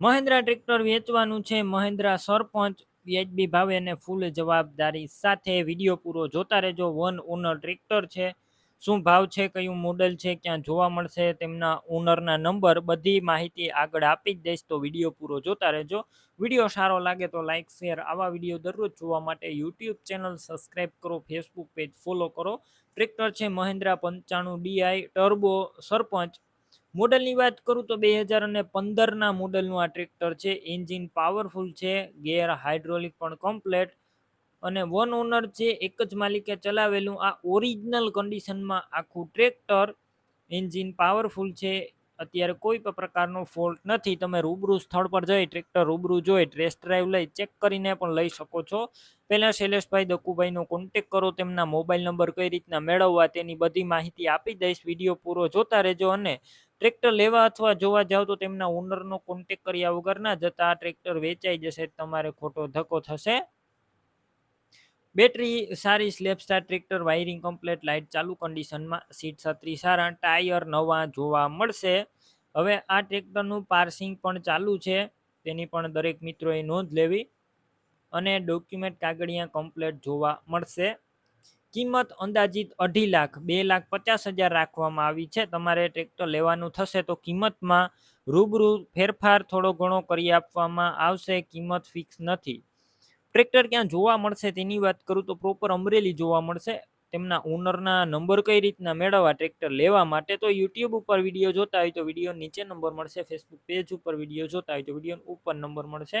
Mahindra tractor વેચવાનું છે. મહિન્દ્રા સરપંચ વ્યાજબી ભાવે અને ફૂલ જવાબદારી સાથે વીડિયો પૂરો જોતા રહેજો. વન ઓનર ટ્રેક્ટર છે. શું ભાવ છે? કયું મોડલ છે? ક્યાં જોવા મળશે? તેમના ઓનરના નંબર બધી માહિતી આગળ આપી જ દઈશ તો વીડિયો પૂરો જોતા રહેજો. વીડિયો સારો લાગે તો લાઇક શેર આવા વીડિયો દરરોજ જોવા માટે યુટ્યુબ ચેનલ સબસ્ક્રાઈબ કરો, ફેસબુક પેજ ફોલો કરો. ટ્રેક્ટર છે મહેન્દ્રા પંચાણું ડીઆઈ ટર્બો સરપંચ મોડલની વાત કરું તો બે હજાર અને પંદરના મોડલનું આ ટ્રેક્ટર છે. એન્જિન પાવરફુલ છે, ગેર હાઇડ્રોલિક પણ કમ્પ્લેટ અને વન ઓનર છે, એક જ માલિકે ચલાવેલું. આ ઓરિજિનલ કન્ડિશનમાં આખું ટ્રેક્ટર એન્જિન પાવરફુલ છે. અત્યારે કોઈ પણ પ્રકારનો ફોલ્ટ નથી. તમે રૂબરૂ સ્થળ પર જઈ ટ્રેક્ટર રૂબરૂ જોઈ ટેસ્ટ ડ્રાઈવ લઈ ચેક કરીને પણ લઈ શકો છો. પહેલાં શૈલેષભાઈ દકુભાઈનો કોન્ટેક કરો, તેમના મોબાઈલ નંબર કઈ રીતના મેળવવા તેની બધી માહિતી આપી દઈશ. વીડિયો પૂરો જોતા રહેજો અને ટ્રેક્ટર લેવા અથવા જોવા જાવ તો તેમના ઓનરનો કોન્ટેક કર્યા વગર ના જતા ટ્રેક્ટર વેચાઈ જશે, તમારે ખોટો ધક્કો થશે. બેટરી સારી self start tractor wiring complete light ચાલુ કન્ડિશનમાં સીટ છત્રી સારા ટાયર નવા જોવા મળશે. હવે આ ટ્રેક્ટરનું પાર્સિંગ પણ ચાલુ છે, તેની પણ દરેક મિત્રોએ નોંધ લેવી. અને ડોક્યુમેન્ટ કાગળિયા કમ્પ્લેટ જોવા મળશે. કિંમત અંદાજિત અઢી લાખ, બે લાખ પચાસ હજાર રાખવામાં આવી છે. તમારે ટ્રેક્ટર લેવાનું થશે તો કિંમતમાં રૂબરૂ ફેરફાર થોડો ઘણો કરી આપવામાં આવશે, કિંમત ફિક્સ નથી. ટ્રેક્ટર ક્યાં જોવા મળશે તેની વાત કરું તો પ્રોપર અમરેલી જોવા મળશે. તેમના ઓનરના નંબર કઈ રીતના મેળવવા ટ્રેક્ટર લેવા માટે તો યુટ્યુબ ઉપર વીડિયો જોતા હોય તો વીડિયો નીચે નંબર મળશે ફેસબુક પેજ ઉપર વીડિયો જોતા હોય તો વીડિયો ઉપર નંબર મળશે.